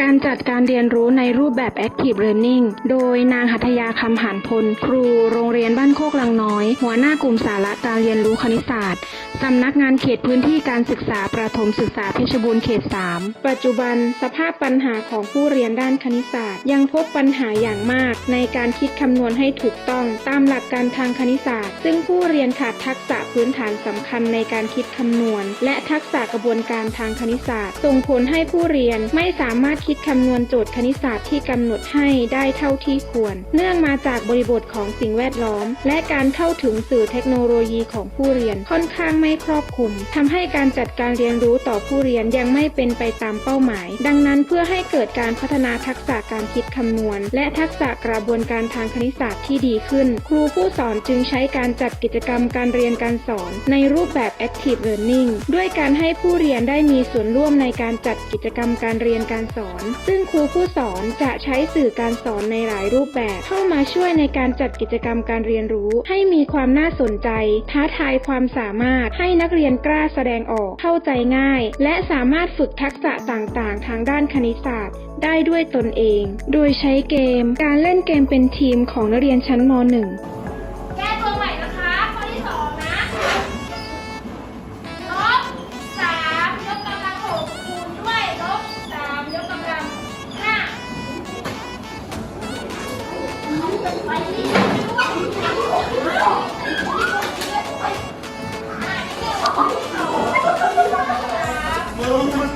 การจัดการเรียนรู้ในรูปแบบ Active Learning โดยนางหัตยาคำหันพล ครูโรงเรียนบ้านโคกลังน้อย หัวหน้ากลุ่มสาระการเรียนรู้คณิตศาสตร์สำนักงานเขตพื้นที่การศึกษาประถมศึกษาเพชรบูรณ์เขต 3 ปัจจุบันสภาพปัญหาของผู้เรียนด้านคณิตศาสตร์ ยังพบปัญหาอย่างมาก ในการคิดคำนวณให้ถูกต้องตามหลักการทางคณิตศาสตร์ ซึ่งผู้เรียนขาดทักษะพื้นฐานสำคัญในการคิดคำนวณ และทักษะกระบวนการทางคณิตศาสตร์ ส่งผลให้ผู้เรียนไม่สามารถคิดคำนวณโจทย์คณิตศาสตร์ที่กำหนดให้ได้เท่าที่ควร เนื่องมาจากบริบทของสิ่งแวดล้อม และการเข้าถึงสื่อเทคโนโลยีของผู้เรียนค่อนข้างไม่ครอบคลุมทำให้การจัดการเรียนรู้ต่อผู้เรียนยังไม่เป็นไปตามเป้าหมาย ดังนั้นเพื่อให้เกิดการพัฒนาทักษะการคิดคำนวณ และทักษะกระบวนการทางคณิตศาสตร์ที่ดีขึ้น ครูผู้สอนจึงใช้การจัดกิจกรรมการเรียนการสอน ในรูปแบบ Active Learning ด้วยการให้ผู้เรียนได้มีส่วนร่วมในการจัดกิจกรรมการเรียนการสอนซึ่งครูผู้สอนจะใช้สื่อการสอนในหลายรูปแบบ เข้ามาช่วยในการจัดกิจกรรมการเรียนรู้ ให้มีความน่าสนใจ ท้าทายความสามารถ ให้นักเรียนกล้าแสดงออก เข้าใจง่าย และสามารถฝึกทักษะต่างๆ ทางด้านคณิตศาสตร์ ได้ด้วยตนเอง โดยใช้เกม การเล่นเกมเป็นทีมของนักเรียนชั้นม .1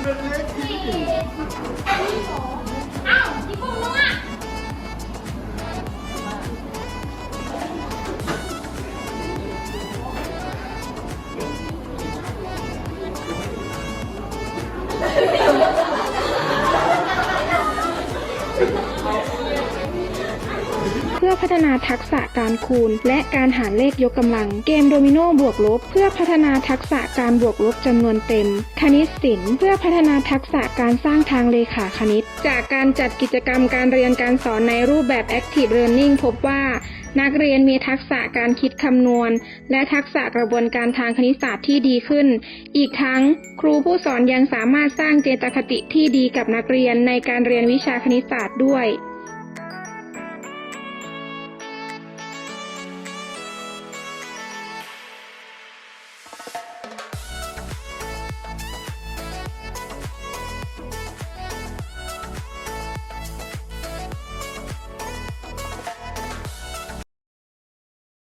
ไปที่สี่อ้ เพื่อพัฒนาทักษะการคูณ และการหารเลขยกกำลัง เกมโดมิโนบวกลบ เพื่อพัฒนาทักษะการบวกลบจำนวนเต็ม คณิตศิลป์เพื่อพัฒนาทักษะการสร้างทางเลขาคณิต จากการจัดกิจกรรมการเรียนการสอนในรูปแบบ Active Learning พบว่านักเรียนมีทักษะการคิดคำนวณ และทักษะกระบวนการทางคณิตศาสตร์ที่ดีขึ้น อีกทั้งครูผู้สอนยังสามารถสร้างเจตคติที่ดีกับนักเรียนในการเรียนวิชาคณิตศาสตร์ด้วย